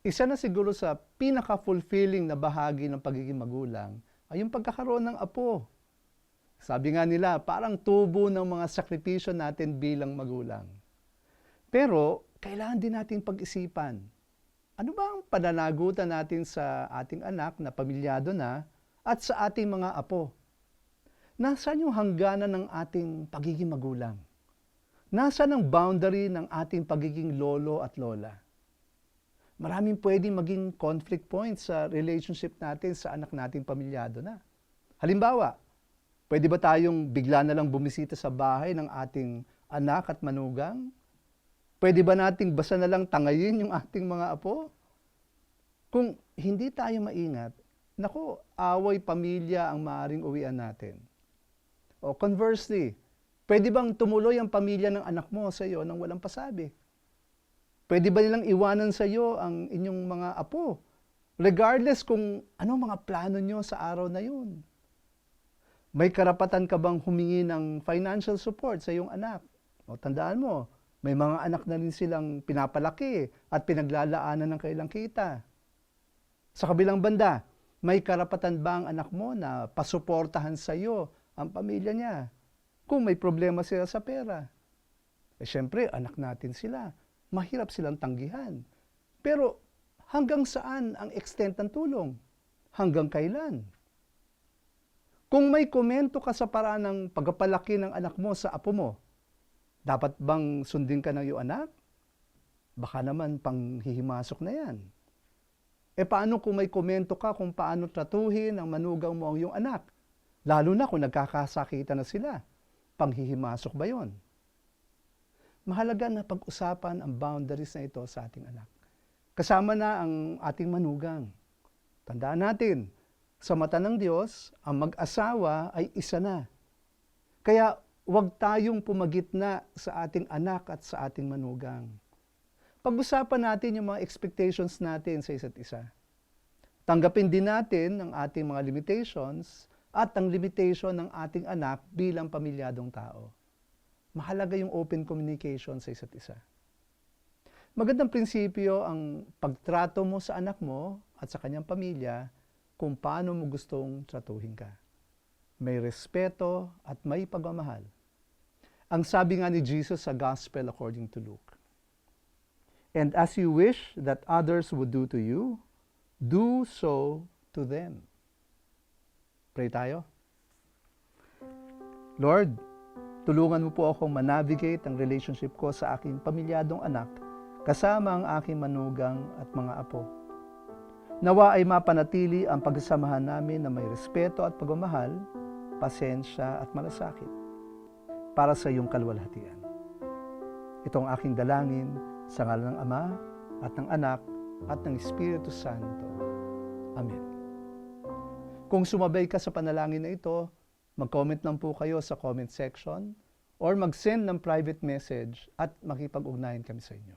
isa na siguro sa pinaka-fulfilling na bahagi ng pagiging magulang ay yung pagkakaroon ng apo. Sabi nga nila, parang tubo ng mga sakripisyo natin bilang magulang. Pero, kailangan din natin pag-isipan. Ano ba ang pananagutan natin sa ating anak na pamilyado na at sa ating mga apo? Nasaan yung hangganan ng ating pagiging magulang? Nasaan ang boundary ng ating pagiging lolo at lola? Maraming pwedeng maging conflict points sa relationship natin sa anak nating pamilyado na. Halimbawa, pwede ba tayong bigla na lang bumisita sa bahay ng ating anak at manugang? Pwede ba nating basta na lang tangayin yung ating mga apo? Kung hindi tayo maingat, nako, away pamilya ang maaring uwian natin. O conversely, pwede bang tumuloy ang pamilya ng anak mo sa iyo nang walang pasabi? Pwede ba nilang iwanan sa iyo ang inyong mga apo? Regardless kung ano mga plano nyo sa araw na yun. May karapatan ka bang humingi ng financial support sa iyong anak? O tandaan mo, may mga anak na rin silang pinapalaki at pinaglalaanan ng kailang kita. Sa kabilang banda, may karapatan ba ang anak mo na pasuportahan sa iyo ang pamilya niya kung may problema sila sa pera? Eh syempre, anak natin sila. Mahirap silang tanggihan. Pero hanggang saan ang extent ng tulong? Hanggang kailan? Kung may komento ka sa paraan ng pagpapalaki ng anak mo sa apo mo, dapat bang sundin ka ng iyong anak? Baka naman panghihimasok na yan. E paano kung may komento ka kung paano tratuhin ang manugang mo ang iyong anak? Lalo na kung nagkakasakitan na sila. Panghihimasok ba yon? Mahalaga na pag-usapan ang boundaries na ito sa ating anak. Kasama na ang ating manugang. Tandaan natin, sa mata ng Diyos, ang mag-asawa ay isa na. Kaya huwag tayong pumagitna sa ating anak at sa ating manugang. Pag-usapan natin yung mga expectations natin sa isa't isa. Tanggapin din natin ang ating mga limitations at ang limitation ng ating anak bilang pamilyadong tao. Mahalaga yung open communication sa isa't isa. Magandang prinsipyo ang pagtrato mo sa anak mo at sa kanyang pamilya kung paano mo gustong tratuhin ka. May respeto at may pagmamahal. Ang sabi nga ni Jesus sa Gospel according to Luke, And as you wish that others would do to you, do so to them. Pray tayo. Lord, tulungan mo po akong manavigate ang relationship ko sa aking pamilyadong anak kasama ang aking manugang at mga apo. Nawa ay mapanatili ang pagsasamahan namin na may respeto at pagmamahal, pasensya at malasakit para sa iyong kalwalhatian. Ito ang aking dalangin sa ngalan ng Ama at ng Anak at ng Espiritu Santo. Amen. Kung sumabay ka sa panalangin na ito, mag-comment lang po kayo sa comment section or mag-send ng private message at makipag-ugnayan kami sa inyo.